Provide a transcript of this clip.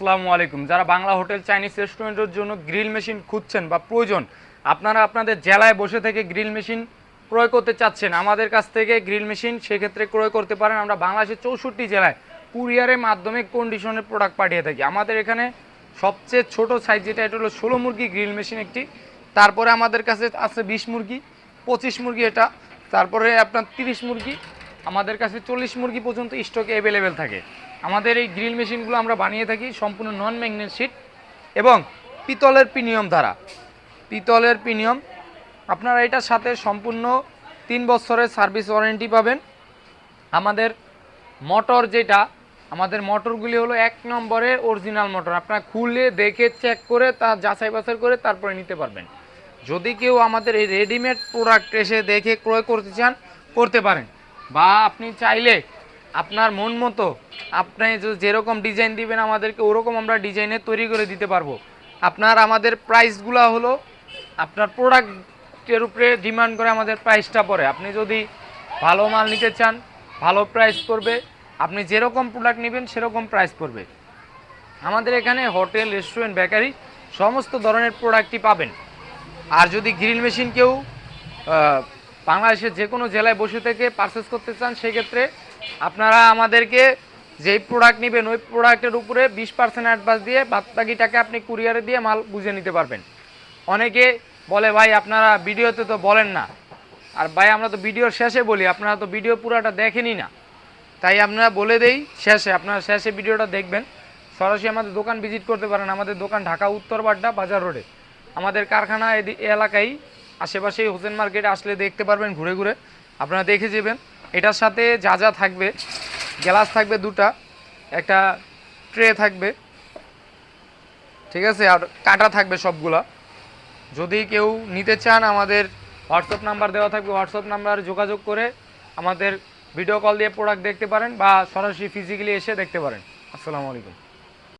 আসসালামু আলাইকুম। যারা বাংলা হোটেল চাইনিজ রেস্টুরেন্টের জন্য গ্রিল মেশিন খুঁজছেন বা প্রয়োজন, আপনারা আপনাদের জেলায় বসে থেকে গ্রিল মেশিন ক্রয় করতে চাচ্ছেন, আমাদের কাছ থেকে গ্রিল মেশিন সেক্ষেত্রে ক্রয় করতে পারেন। আমরা বাংলাদেশের চৌষট্টি জেলায় কুরিয়ারের মাধ্যমে কন্ডিশনের প্রোডাক্ট পাঠিয়ে থাকি। আমাদের এখানে সবচেয়ে ছোট সাইজ যেটা, এটা হলো ষোলো মুরগি গ্রিল মেশিন একটি। তারপরে আমাদের কাছে আছে বিশ মুরগি, পঁচিশ মুরগি এটা। তারপরে আপনার তিরিশ মুরগি, আমাদের কাছে চল্লিশ মুরগি পর্যন্ত স্টকে অ্যাভেলেবেল থাকে। আমাদের এই গ্রিল মেশিনগুলো আমরা বানিয়ে থাকি সম্পূর্ণ নন ম্যাগনেট শিট এবং পিতলের প্রিমিয়াম দ্বারা পিতলের প্রিমিয়াম আপনারা এটার সাথে সম্পূর্ণ তিন বছরের সার্ভিস ওয়ারেন্টি পাবেন। আমাদের মোটর যেটা, আমাদের মোটরগুলি হলো এক নম্বরের অরিজিনাল মোটর। আপনারা খুলে দেখে চেক করে তা যাচাই বাছাই করে তারপরে নিতে পারবেন। যদি কেউ আমাদের এই রেডিমেড প্রোডাক্ট এসে দেখে ক্রয় করতে চান, করতে পারেন। বা আপনি চাইলে আপনার মন মতো আপনি যেরকম ডিজাইন দিবেন আমাদেরকে, ওরকম আমরা ডিজাইনে তৈরি করে দিতে পারব। আপনার আমাদের প্রাইসগুলো হলো, আপনার প্রোডাক্টের উপরে ডিমান্ড করে আমাদের প্রাইসটা পড়ে। আপনি যদি ভালো মাল নিতে চান, ভালো প্রাইস পড়বে। আপনি যেরকম প্রোডাক্ট নেবেন, সেরকম প্রাইস পড়বে। আমাদের এখানে হোটেল রেস্টুরেন্ট বেকারি সমস্ত ধরনের প্রোডাক্টই পাবেন। আর যদি গ্রিল মেশিন কেউ বাংলাদেশের যে কোনো জেলায় বসে থেকে পারচেস করতে চান, সেক্ষেত্রে আপনারা আমাদেরকে যেই প্রোডাক্ট নেবেন, ওই প্রোডাক্টের উপরে বিশ পার্সেন্ট অ্যাডভান্স দিয়ে বাদ বাকি টাকা আপনি কুরিয়ারে দিয়ে মাল বুঝে নিতে পারবেন। অনেকে বলে, ভাই, আপনারা ভিডিওতে তো বলেন না। আর ভাই, আমরা তো ভিডিওর শেষে বলি, আপনারা তো ভিডিও পুরোটা দেখেনই না। তাই আপনারা বলে দেই, শেষে, আপনারা শেষে ভিডিওটা দেখবেন। সরাসরি আমাদের দোকান ভিজিট করতে পারেন। আমাদের দোকান ঢাকা উত্তর বাড্ডা বাজার রোডে। আমাদের কারখানা এলাকায় আশেপাশে হোসেন মার্কেটে আসলে দেখতে পারবেন ঘুরে ঘুরে। আপনারা দেখে যাবেন। এটার সাথে যা যা থাকবে, গ্লাস থাকবে দুটা, একটা ট্রে থাকবে, ঠিক আছে, আর কাটা থাকবে সবগুলা। যদি কেউ নিতে চান, আমাদের হোয়াটসঅ্যাপ নাম্বার দেওয়া থাকবে। হোয়াটসঅ্যাপ নাম্বারে যোগাযোগ করে আমাদের ভিডিও কল দিয়ে প্রোডাক্ট দেখতে পারেন বা সরাসরি ফিজিক্যালি এসে দেখতে পারেন। আসসালামু আলাইকুম।